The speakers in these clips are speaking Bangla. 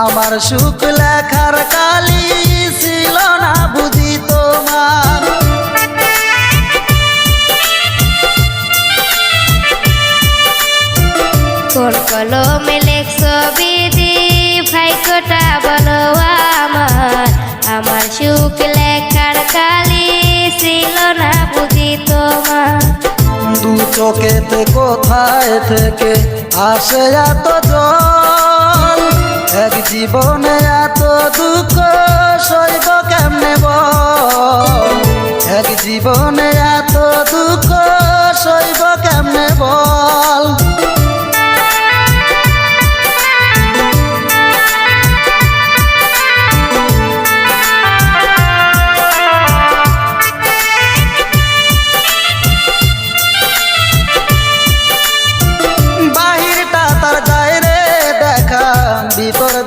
আমার সুখ লেখার কালি ছিল না বুঝি তোমার। কোন কলমে লেখছ বিধি ভাইকটা বলো আমার। আমার সুখ লেখার কালি ছিল না বুঝি তোমার। দু চোখেতে কোথায় থেকে আসে এত জল এক জীবনে এত দুঃখ সইব কেমনে বল? এক জীবনে এত por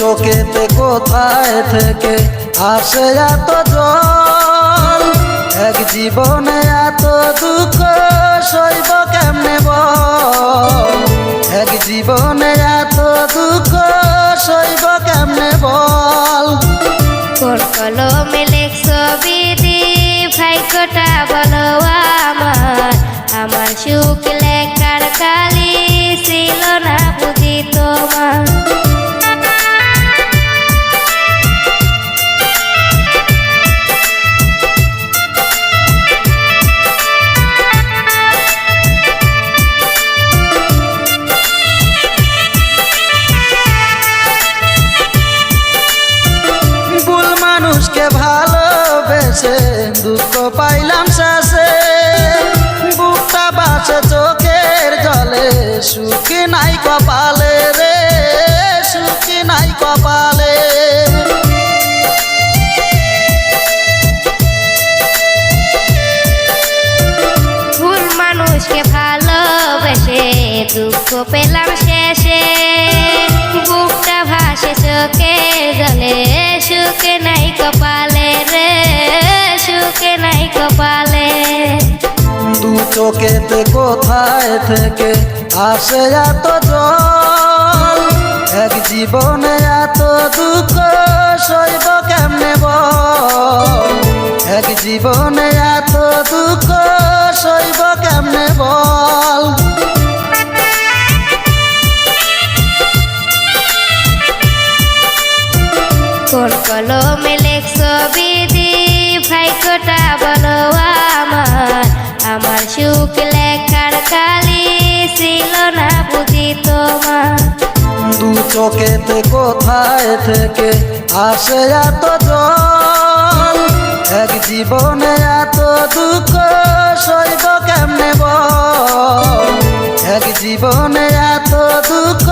চোখেতে কোথায় থেকে আসে এত জল? এক জীবনে এত দুঃখ সইব কেমনে বল? এক জীবনে এত দুঃখ সইব কেমনে বল? কোন কলমে লেখছ বিধি ভাইকটা বলো আমার। আমার সুখ দুঃখ পাইলাম শেষে বুকটা বাসে চোখের জলে। সুখী নাই কপালে রে, সুখী নাই কপালে। ভুল মানুষকে ভালোবেসে দুঃখ পেলাম শেষে। চোখেতে কোথায় থেকে আসে এত জল? এক জীবনে এত দুঃখ সইব কেমনে বল? এক জীবনে এত দুঃখ সইব কেমনে বল? কলমে লেখছ বিধি ভাইকটা বলো আমার আমার সুখ লেখার কালি ছিল না বুঝি তোমার। দু চোখেতে কোথায় থেকে আসে এত জল? এক জীবনে এত দুঃখ সইব কেমনে বল? এক জীবনে এত দুঃখ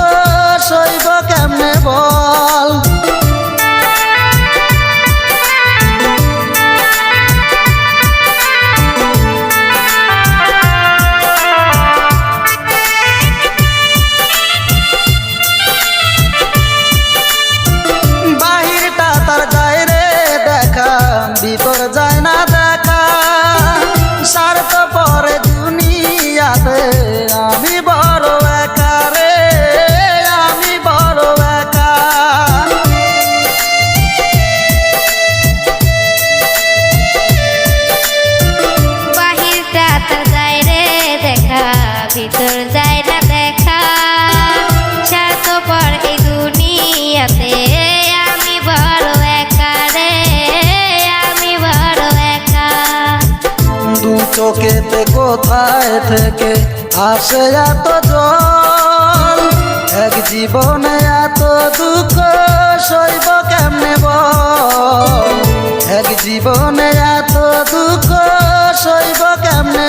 না দেখা। আমি রে, আমি চোখেতে কোথায় থেকে আসে এত জল? এক জীবনে এত দুঃখ সইব কেমনে বল? এক জীবনে এত দুঃখ সইব কেমনে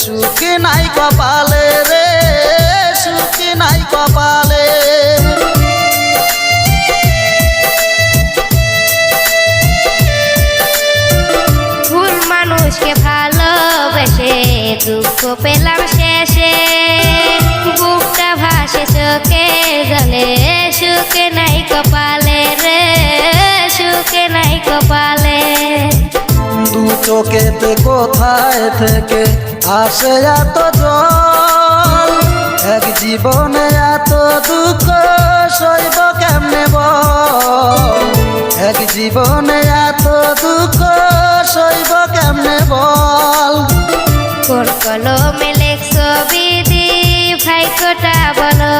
সুখ নাই কপালে রে সুখ নাই কপালে। ভুল মানুষকে ভালোবেসে দুঃখ পেলাম শেষে। বুকটা ভাসে চোখে জলে সুখে নাই কপালে রে সুখে নাই কপালে। দু চোখেতে কোথায় থেকে আসে এত জল এক জীবনে এত দুঃখ সইব কেমনে বল? এক জীবনে এত দুঃখ সইব কেমনে বল? কোন কলমে লেখছ বিধি ভাইকটা বলো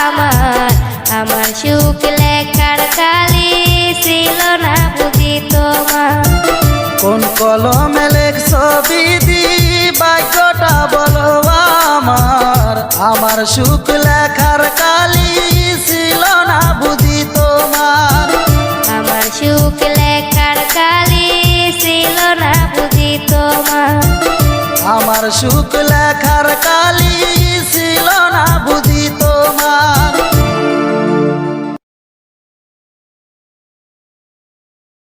আমার। আমার সুখ লেখার কালি ছিল না বুঝি তোমার। কোন কলমে লেখছ বিধি বাক্যটা বলো আমার। আমার সুখ লেখার কালি ছিল না বুঝি তোমার। আমার সুখ লেখার কালি ছিল না বুঝি তোমার। আমার সুখ লেখার কালি ছিল না বুঝি